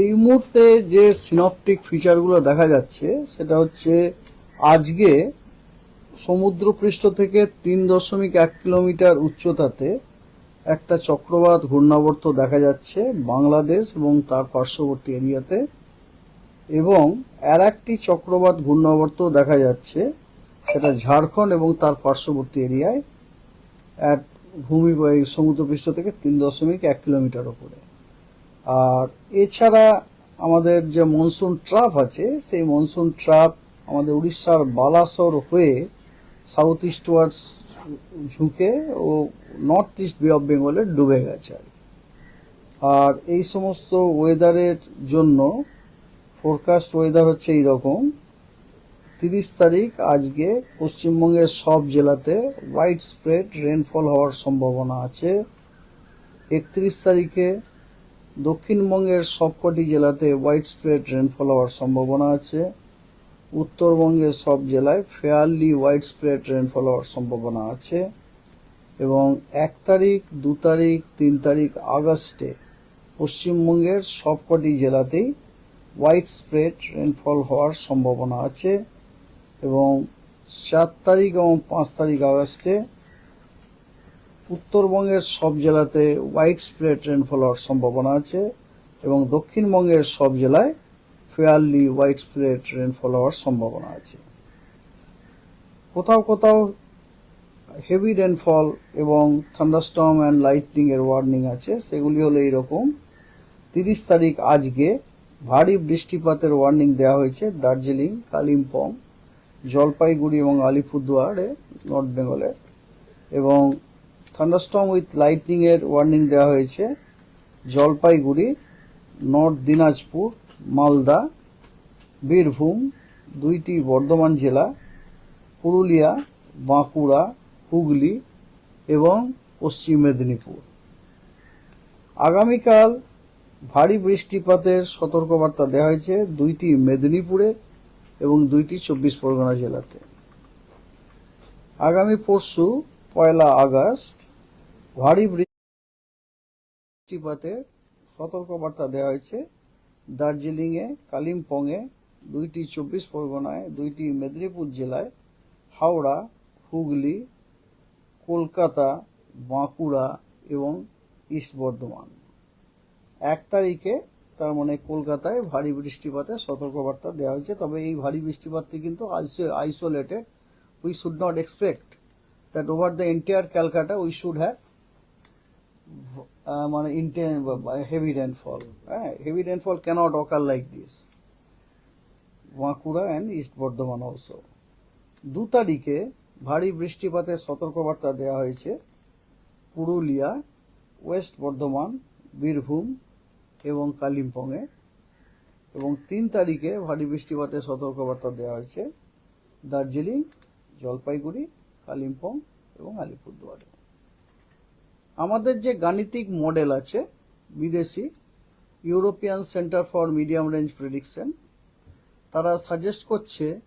এই মুহূর্তে যে সিনপটিক ফিচারগুলো দেখা যাচ্ছে, সেটা হচ্ছে আজকে সমুদ্রপৃষ্ঠ থেকে তিন দশমিক এক কিলোমিটার উচ্চতাতে একটা চক্রবাত ঘূর্ণাবর্ত দেখা যাচ্ছে বাংলাদেশ এবং তার পার্শ্ববর্তী এরিয়াতে। এবং আর একটি চক্রবাত ঘূর্ণাবর্ত দেখা যাচ্ছে, সেটা ঝাড়খণ্ড এবং তার পার্শ্ববর্তী এরিয়ায়, এক ভূমি সমুদ্রপৃষ্ঠ থেকে তিন দশমিক এক কিলোমিটার ওপরে। আর এছাড়া আমাদের যে মনসুন ট্রাপ আছে, সেই মনসুন ট্রাপ আমাদের উড়িষ্যার বালাসর হয়ে সাউথ ইস্ট ওয়ার্ডস ঝুঁকে ও নর্থ ইস্ট বে অফ বেঙ্গলে ডুবে গেছে আর আর এই সমস্ত ওয়েদারের জন্য ফোরকাস্ট ওয়েদার হচ্ছে এইরকম। তিরিশ তারিখ আজকে পশ্চিমবঙ্গের সব জেলাতে হোয়াইট স্প্রেড রেনফল হওয়ার সম্ভাবনা আছে। একত্রিশ তারিখে দক্ষিণবঙ্গের সবকটি জেলাতে হোয়াইট স্প্রেড রেনফল হওয়ার সম্ভাবনা আছে। উত্তরবঙ্গের সব জেলায় ফেয়ারলি হোয়াইট স্প্রেড রেনফল হওয়ার সম্ভাবনা আছে এবং এক তারিখ, দু তারিখ, তিন তারিখ আগস্টে পশ্চিমবঙ্গের সবকটি জেলাতেই হোয়াইট স্প্রেড রেনফল হওয়ার সম্ভাবনা আছে এবং চার তারিখ এবং পাঁচ তারিখ আগস্টে উত্তরবঙ্গের সব জেলাতে হোয়াইট স্প্রেড রেনফল হওয়ার সম্ভাবনা আছে এবং দক্ষিণবঙ্গের সব জেলায় ফেয়ারলি হোয়াইট স্প্রেড রেনফল হওয়ার সম্ভাবনা আছে। কোথাও কোথাও হেভি রেনফল এবং থান্ডারস্টর্ম অ্যান্ড লাইটনিংয়ের ওয়ার্নিং আছে, সেগুলি হলো এইরকম। তিরিশ তারিখ আজকে ভারী বৃষ্টিপাতের ওয়ার্নিং দেওয়া হয়েছে দার্জিলিং, কালিম্পং, জলপাইগুড়ি এবং আলিপুরদুয়ারে, নর্থ বেঙ্গলের। এবং থান্ডারস্টর্ম উইথ লাইটনিং এর ওয়ার্নিং দেওয়া হয়েছে। জলপাইগুড়ি নর্থ দিনাজপুর, মালদা, বীরভূম, দুইটি বর্ধমান জেলা, পুরুলিয়া, বাঁকুড়া, হুগলি এবং পশ্চিম মেদিনীপুর। আগামীকাল ভারী বৃষ্টিপাতের সতর্কবার্তা দেওয়া হয়েছে দুইটি মেদিনীপুরে এবং দুইটি চব্বিশ পরগনা জেলাতে। আগামী পরশু পয়লা আগস্ট ভারী বৃষ্টিপাতের সতর্কবার্তা দেওয়া হয়েছে। দার্জিলিংয়ে, কালিম্পংয়ে দুইটি চব্বিশ পরগনায়, দুইটি মেদিনীপুর জেলায় হাওড়া, হুগলি, কলকাতা, বাঁকুড়া এবং ইস্ট বর্ধমান। এক তারিখে তার মানে কলকাতায় ভারী বৃষ্টিপাতের সতর্কবার্তা দেওয়া হয়েছে। তবে এই ভারী বৃষ্টিপাতটি কিন্তু isolated. We should not expect that over the entire Calcutta we should have মানে হেভি রেনফল হ্যাঁ? Heavy rainfall cannot occur like this Bankura and east Bardhaman also দু তারিখে ভারী বৃষ্টিপাতের সতর্কবার্তা দেওয়া হয়েছে পুরুলিয়া ওয়েস্ট বর্ধমান বীরভূম এবং কালিম্পংয়ে। এবং তিন তারিখে ভারী বৃষ্টিপাতের সতর্কবার্তা দেওয়া হয়েছে দার্জিলিং, জলপাইগুড়ি, কালিম্পং এবং আলিপুরদুয়ারে। আমাদের যে গাণিতিক মডেল আছে, বিদেশি, European centre for medium range prediction, তারা সাজেস্ট করছে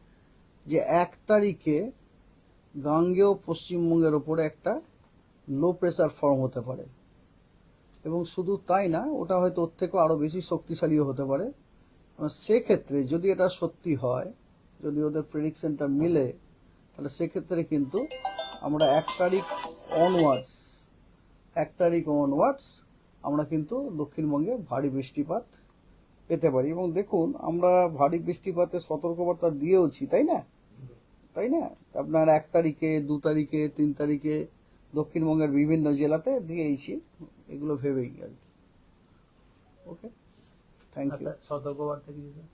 যে এক তারিখে গাঙ্গেয় পশ্চিমবঙ্গের ওপরে একটা লো প্রেসার ফর্ম হতে পারে। এবং শুধু তাই না, ওটা হয়তো ওর থেকেও আরও বেশি শক্তিশালীও হতে পারে। সেক্ষেত্রে যদি এটা সত্যি হয়, যদি ওদের প্রেডিকশনটা মিলে, তাহলে সেক্ষেত্রে কিন্তু আমরা এক তারিখ অনওয়ার্ডস এক তারিখ অনওয়ার্ডস আমরা কিন্তু দক্ষিণবঙ্গে ভারী বৃষ্টিপাত পেতে পারি। এবং দেখুন আমরা ভারী বৃষ্টিপাতের সতর্কবার্তা দিয়েওছি তাই না? তাই না? আপনার এক তারিখে দু তারিখে তিন তারিখে দক্ষিণবঙ্গের বিভিন্ন জেলাতে দিয়েছি এগুলো ভেবেই আর কি। ওকে? থ্যাংক ইউ আচ্ছা সতর্কবার্তা কিছু স্যার?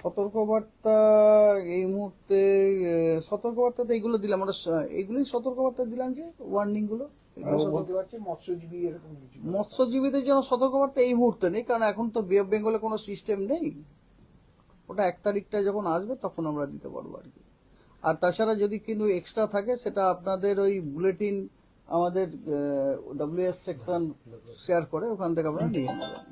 সতর্কবার্তা এই মুহূর্তে সতর্কবার্তা তো এইগুলো দিলাম। আমরা এইগুলোই সতর্কবার্তা দিলাম যে ওয়ার্নিং মৎস্যজীবীদের জন্য সতর্কবার্তা এই মুহূর্তে নেই কারণ এখন তো বে অফ বেঙ্গলে কোনো সিস্টেম নেই। ওটা এক তারিখটা যখন আসবে তখন আমরা দিতে পারব আর কি। আর তাছাড়া যদি কিন্তু এক্সট্রা থাকে সেটা আপনাদের ওই বুলেটিন আমাদের ডাব্লিউএস সেকশন শেয়ার করে ওখান থেকে আপনারা নিয়ে নেবেন।